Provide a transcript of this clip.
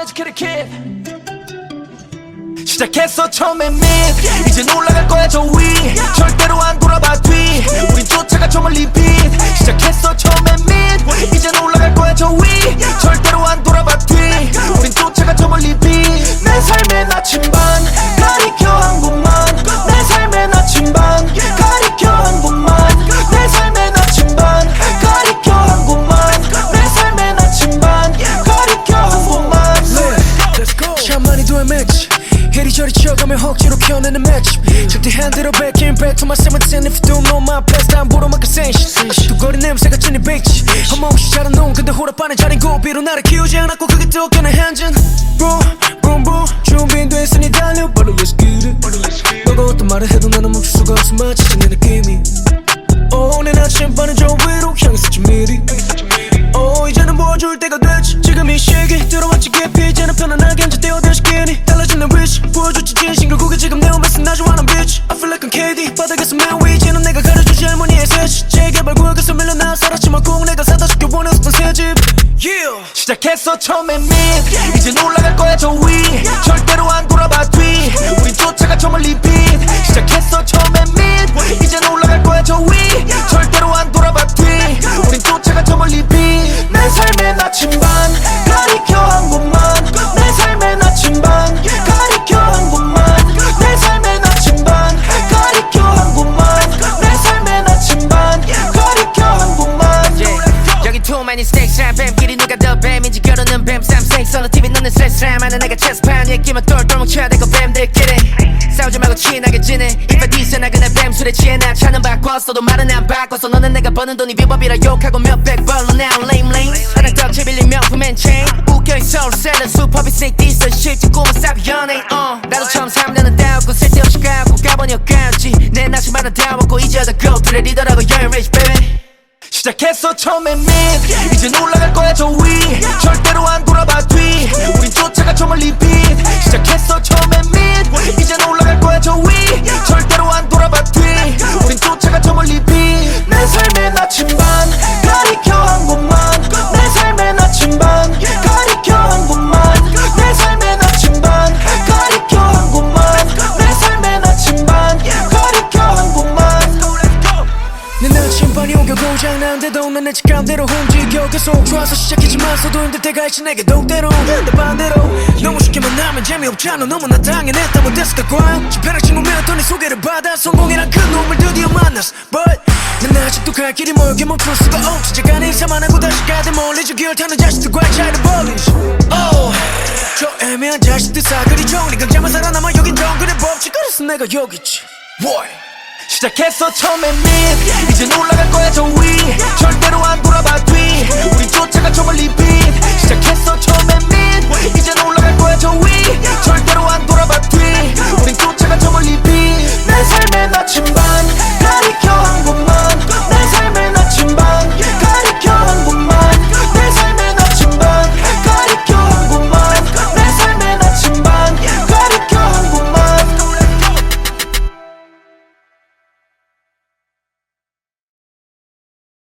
A kid. 시작했어 처음엔 밑 이젠 올라갈 거야 저 위 치어가며 억지로 켜내는 매치. 절대 핸들어 back in back to my 17 if you don't know my past 안 보러 막그 센시 두거리 냄새가 진이 헛먹이 잘한 놈 근데 호락반에 자린 고비로 나를 키우지 않았고 그게 또 한전 Boom boom boom 준비됐 살았지만 꼭 내가 사다 줄게. 원했었던 새집. Yeah. 시작했어 처음엔 밑 이젠 올라갈 거야 저위 stakes 한 뱀끼리 누가 더 뱀인지 겨루는 뱀. 쌈생 솔로 TV 너는 쓸쓸함 하는 내가 체스판 얘기만 똘똘 뭉쳐대고 뱀들끼리. 싸우지 말고 친하게 지내. If I 나 그날 뱀술에 취해 나? 차는 바꿨어도 말은 안 바꿨어. 너는 내가 버는 돈이 비법이라 욕하고 몇백 벌로 now lame lame. 하나 더 재빌린 명품엔 chain. 웃겨있어 서울셀은 슈퍼비 스닉 디스 실제 꿈은 싹 연예인 uh. 나도 처음 3년은 따왔고 쓸데없이 까고 까보니 엇까지. 내 나침반은 다 먹고 이제 다 go 리더라고 you're rich baby 시작했어 처음엔 밑 이젠 올라갈 거야 저 위 절대로 안 돌아 오겨 고장난데도 난내 직감대로 움직여. 계속 좋아서 시작했지만 서도 힘들 때가 있지 내게 독대로. 내 반대로 너무 쉽게만 하면 재미없잖아. 너무나 당연했다면 됐을까 과연 지편을 친구면 또네 소개를 받아. 성공이란 큰 놈을 드디어 만났어. But 난 아직도 갈 길이 멀게 멈출 수가 없지 제가 인사만 하고 다시 가대 멀리지 기어 타는 자식들과의 차이를 벌리지. Oh 저 애매한 자식들 사그리 정리 강자만 살아남아 여긴 정글의 법칙. 그래서 내가 여기 있지. Boy 시작했어 처음엔 밑 이젠 올라갈 거야 저 위 절대로 안 돌아봐 뒤